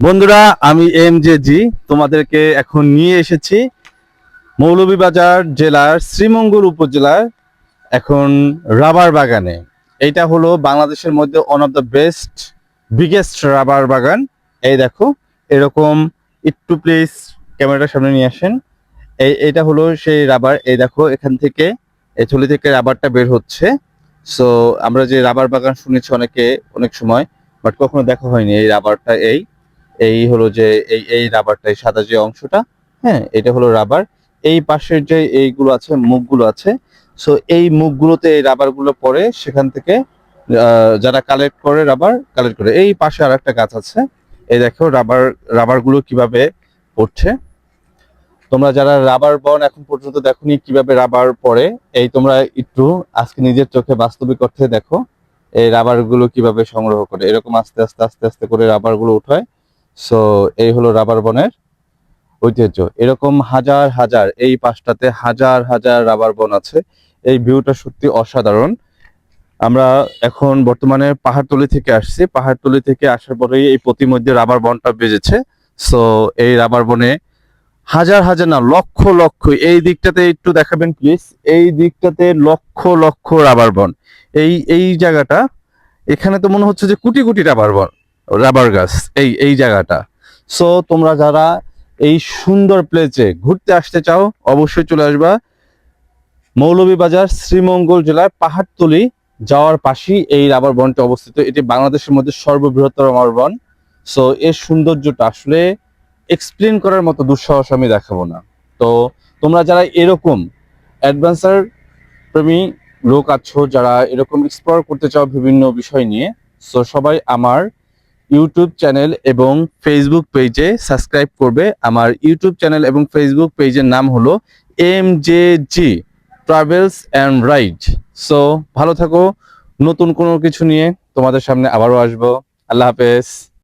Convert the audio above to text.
বন্ধুরা, আমি M J জি তোমাদেরকে এখন নিয়ে এসেছি মৌলভীবাজার জেলার শ্রীমঙ্গল উপজেলার এখন রাবার বাগানে। এইটা হলো বাংলাদেশের মধ্যে one of the best biggest rubber বাগান। এই দেখো, এরকম একটু প্লিজ ক্যামেরাটার সামনে নিয়ে আসেন। এই এটা হলো সেই রাবার। এই দেখো, এখান থেকে, এই থলি থেকে রাবারটা বের হচ্ছে। সো আমরা যে রাবার বাগান শুনেছি অনেকে, অনেক সময় বাট কখনো দেখা হয়নি এই রাবারটা, এই। এই হলো যে এই এই রাবারটা সাদা যে অংশটা হ্যাঁ এটা হলো রাবার এই পাশের যে এইগুলো আছে, মুখগুলো আছে সো এই মুখগুলোতে এই রাবারগুলো পরে সেখান থেকে যারা কালেক্ট করে রাবার কালেক্ট করে। এই পাশে আর একটা গাছ আছে, এই দেখো রাবার রাবারগুলো কীভাবে পড়ছে। তোমরা যারা রাবার বন এখন পর্যন্ত দেখোনি কীভাবে রাবার পরে এই তোমরা একটু আজকে নিজের চোখে বাস্তবিক অর্থে দেখো, এই রাবারগুলো কীভাবে সংগ্রহ করে। এরকম আস্তে আস্তে আস্তে আস্তে করে রাবারগুলো উঠায়। সো এই হলো রাবার বনের ঐতিহ্য। এরকম হাজার হাজার, এই পাশটাতে হাজার হাজার রাবার বন আছে। এই ভিউটা সত্যি অসাধারণ। আমরা এখন বর্তমানে পাহাড়তলি থেকে আসছি। পাহাড়তলি থেকে আসার পরেই এই প্রতিমধ্যে রাবার বনটা বেজেছে। সো এই রাবার বনে হাজার হাজার না, লক্ষ লক্ষ, এই দিকটাতে একটু দেখাবেন প্লিজ এই দিকটাতে লক্ষ লক্ষ রাবার বন। এই এই জায়গাটা, এখানে তো মনে হচ্ছে যে কোটি কোটি রাবার বন। রাবার গাছ, এই এই জায়গাটা। সো তোমরা যারা এই সুন্দর প্লেসে ঘুরতে আসতে চাও, অবশ্যই চলে আসবা মৌলভীবাজার শ্রীমঙ্গল জেলার পাহাড়তলি যাওয়ার পাশেই এই রাবার বনটা অবস্থিত। এটি বাংলাদেশের মধ্যে সর্ববৃহত্তর রাবার বন। সো এর সৌন্দর্যটা আসলে এক্সপ্লেন করার মতো দুঃসাহস আমি দেখাবো না। তো, তোমরা যারা এরকম অ্যাডভেঞ্চার প্রেমী লোক আছো, যারা এরকম এক্সপ্লোর করতে চাও বিভিন্ন বিষয় নিয়ে সো সবাই আমার ইউটিউব চ্যানেল এবং ফেসবুক পেজে সাবস্ক্রাইব করবে। আমার ইউটিউব চ্যানেল এবং ফেসবুক পেজের নাম হলো M J G travels and ride so ভালো থাকো। নতুন কোনো কিছু নিয়ে তোমাদের সামনে আবারও আসব। আল্লাহ হাফেজ।